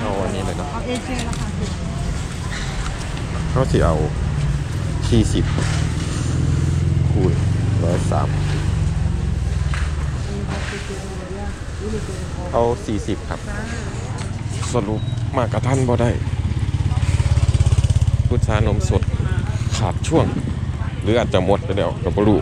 เอาอันนี้เลยเนาะเอาเอเชียราคาถูกเขาสิเอาที่สิบคูณร้อยสามเอาสี่สิบครับ สรุปมากระทันบ่ได้พุทธานมสดขาดช่วง หรืออาจจะหมดไปแล้วกับบรู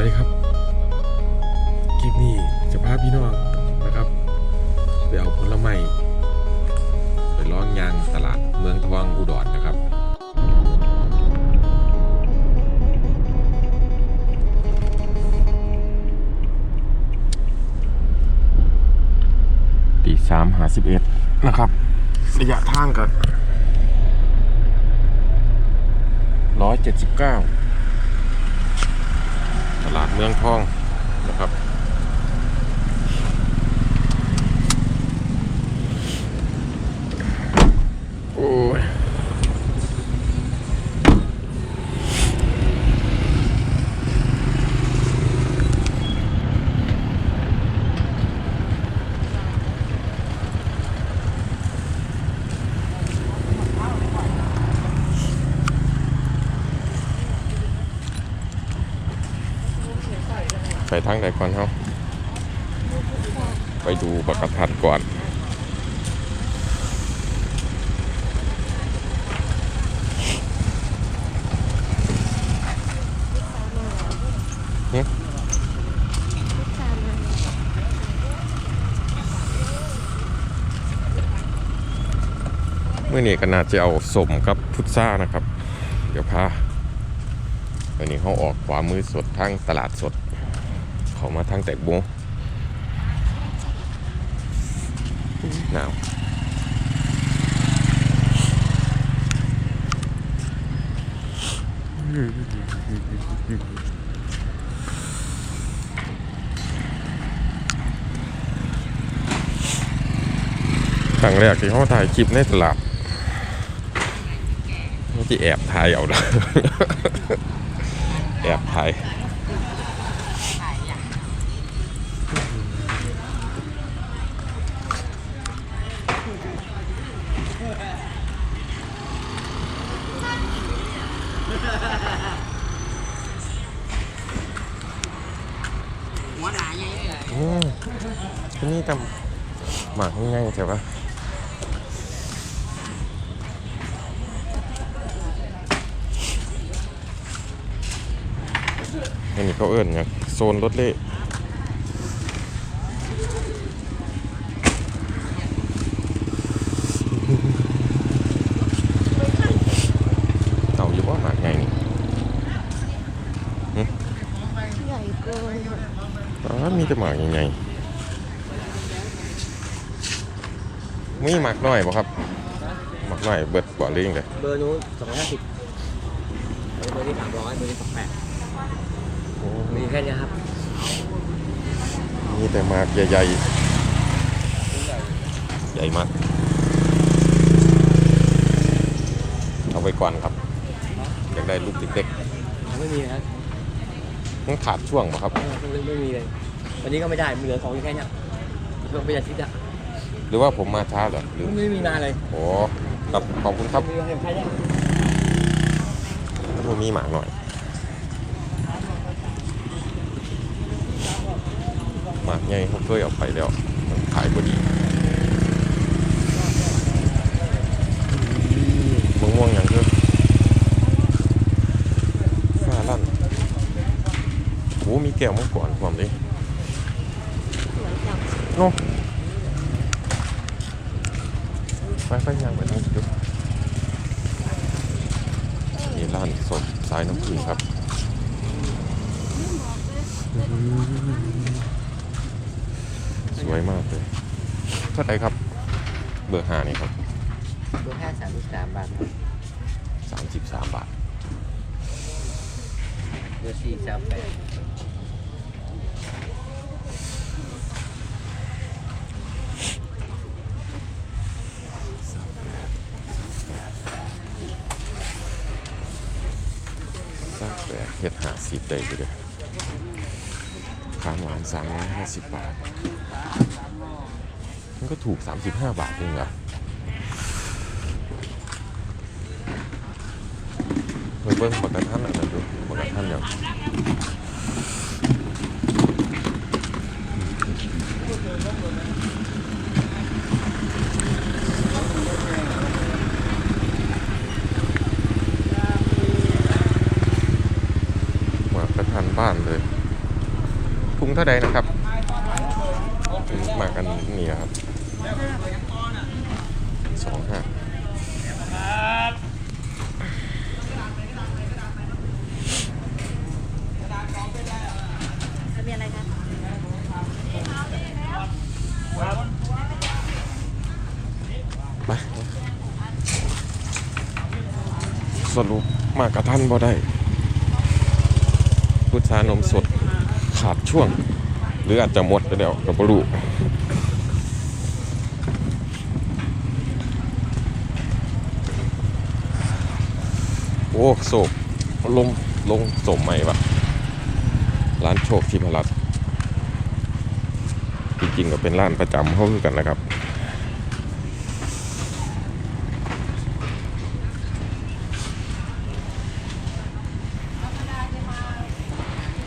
วัสดีครับ คลิปนี้จะพาพี่น้องนะครับ ไปเอาผลไม้ไปร้องยางตลาดเมืองทองอุดรนะครับตีสามหาสิบเอ็ดนะครับระยะทางกันร้อยเจ็ดสิบเก้าต ลาดเมืองทองนะครับโอ้ย ไปทางไหนก่อนเฮาไปดูบักกะทันก่อนเมื่อนี้ก็น่าจะเอาสมกับพุทรานะครับ เดี๋ยวพาอันนี้เขาออกขวามือสดทางตลาดสด เขามาทางแตกโบหนาวครั้งแรกที่เขาถ่ายคลิปในตลาดที่แอบถ่ายเอาละแอบถ่าย หัวหนาใหญ่เลยอืมที่นี่ทำหมากง่ายๆใช่ปะอันนี้เขาเอิ้นเนี่ยงโซนรถเล่อาอยู่ว่าหมากไงนี่ ใหญ่เกิน อ๋อมีแต่หมากใหญ่ๆมีหมากน้อยบ่ครับหมากน้อยเบิดบ่เรื่องเลยเบอร์นู้นสองร้อยห้าสิบเบอร์นี้สามร้อยเบอร์นี้สองแปดมีแค่นี้ครับมีแต่หมากใหญ่ๆใหญ่มากเอาไปก่อนครับอยากได้ลูกเล็กไม่มีนะครับๆ มันขาดช่วงบ่ครับไม่ไม่มีเลยวันนี้ก็ไม่ได้มีเหลือของอยู่แค่เนี้ยช่วงเป็นอาทิตย์อะหรือว่าผมมาช้าเหรอหรือไม่มีนานเลยโอ้ครับขอบคุณครับมีแค่เนี้ยถ้ามีหมากหน่อยหมากใหญ่เขาเคยเอาไปแล้วมันขายพอดีมะม่วงอย่างเดียวฟ้าลั่นโอ้มีแก้วมังกรความดิโน้ไปไปยังไปทางจุดนี่ร้านสดสายน้ำผึ้งครับสวยมากเลยเท่าไหร่ครับ เบอร์ห้านี่ครับเบอร์แค่สามสิบสามบาทครับสามสิบสามบาทเบอร์สี่สามแปด สิบ ได้อยู่เด้อขาหวานสามร้อยห้าสิบบาท มันก็ถูกสามสิบห้าบาทเองเหรอเฮ้ยเบิ้งบักกระทันอะเดี๋ยวดูบักกระทันเดี๋ยวบักกระทันบ้านเลยถุงเท่าใดนะครับมากันนี่ครับสองห้าทะเบียนอะไรคะไปสรุปมากระทันบ่ได้พุทธานมสด ขาดช่วง หรืออาจจะหมดไปแล้วกับบรูโอ้โศกลงลงสมใหม่ปะร้านโชคที่พลัดจริงๆก็เป็นร้านประจำเขาคือกันนะครับ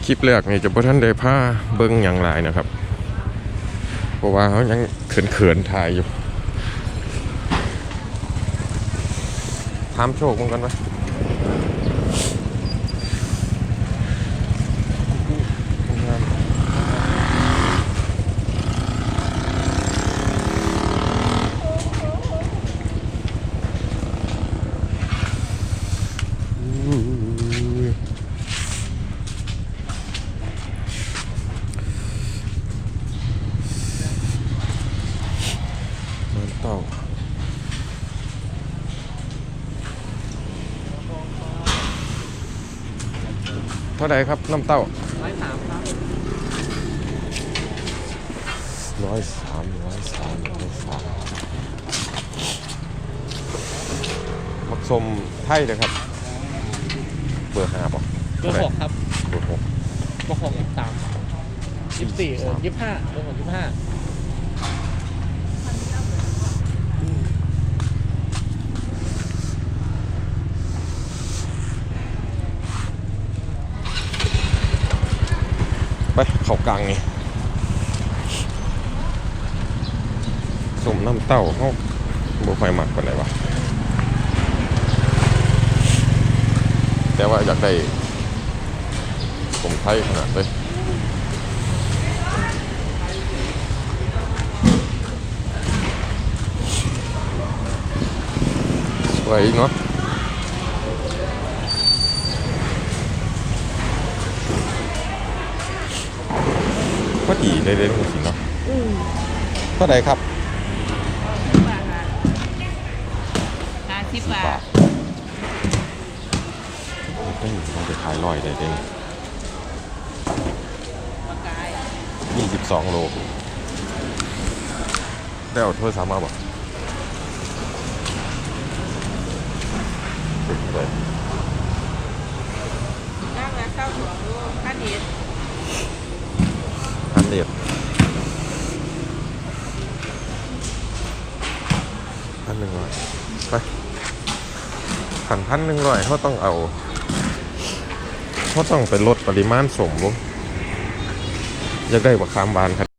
คลิปแรกนี่จะพ่ท่านได้ผ้าเบิ้งอย่างไรนะครับ เพราะว่าเขายังเขินๆถ่ายอยู่ถามโชคมึงกันไหมน้ำ เต้าเท่าไหร่ครับน้ำเต้าร้อยสามครับร้อยสามร้อยสามร้อยสามมักสมไทยเลยครับ เบอร์ห้าป่ะเบอร์หกครับเบอร์หกเบอร์หกยี่สิบสามยี่สิบสี่เออยี่สิบห้าเบอร์หกยี่สิบห้า ไปเขากลางนี่สมน้ำเต้าเขาบ่ค่อยมักปานใดวะแต่ว่าอยากได้สมไทยขนาดเลยสวยเนาะ พอดีเลยเลยจริงๆเนาะเท่าไหร่ครับบาทค่ะห้าสิบบาบาททได้มันจะขายลอยได้เด้ปากกายยี่สิบสองโลได้เอาถ้วยสามมาบ่ติดเลยนั่งแล้วเศร้าหัวลูกข้า เรียดอันเด็ดพันหนึ่งร้อยไปขันพันหนึ่งร้อยเขาต้องเอาเขาต้องไปลดปริมาณสมลงอยากได้บักคามบานครับ